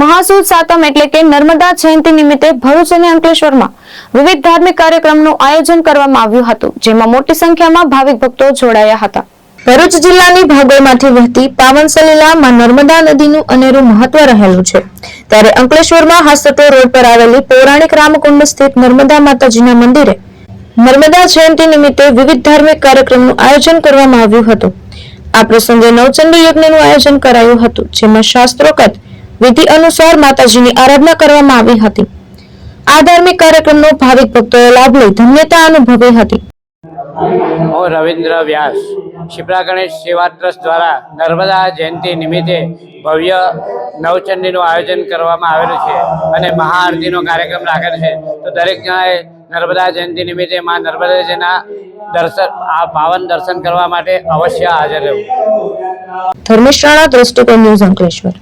મહાસુદ સાતમ એટલે કે નર્મદા જયંતિ નિમિત્તે ભરૂચ અને અંકલેશ્વરમાં વિવિધ ધાર્મિક કાર્યક્રમનું આયોજન કરવામાં આવ્યું હતું, જેમાં મોટી સંખ્યામાં ભાવિક ભક્તો જોડાયા હતા. ભરૂચ જિલ્લાની ભાગોળમાંથી વહેતી પાવન સલીલામાં નર્મદા નદીનું અનેરું મહત્વ રહેલું છે. ત્યારે અંકલેશ્વરમાં હાસટો રોડ પર આવેલી પૌરાણિક રામકુંડ સ્થિત નર્મદા માતાજીના મંદિરે નર્મદા જયંતિ નિમિત્તે વિવિધ ધાર્મિક કાર્યક્રમનું આયોજન કરવામાં આવ્યું હતું. આ પ્રસંગે નવચંડી યજ્ઞનું આયોજન કરાયું હતું, જેમાં શાસ્ત્રોક્ત વિધિ અનુસાર માતાજીની આરાધના કરવામાં આવી હતી. આ ધાર્મિક કાર્યક્રમનો ભાવિક ભક્તોએ લાભ લઈ ધન્યતા અનુભવી હતી. હું રવિન્દ્ર વ્યાસ શિપ્રા ગણેશ સેવા ટ્રસ્ટ દ્વારા નર્મદા જયંતિ નિમિત્તે ભવ્ય નવચંડીનું આયોજન કરવામાં આવેલું છે અને મહાઆરતીનો કાર્યક્રમ રાખેલ છે. તો દરેક જણાએ નર્મદા જયંતિ નિમિત્તે મા નર્મદાજીના દર્શન આ પાવન દર્શન કરવા માટે અવશ્ય હાજર રહેવું. ધર્મેશ રાણા દ્રષ્ટિકોણ ન્યૂઝ અંકલેશ્વર.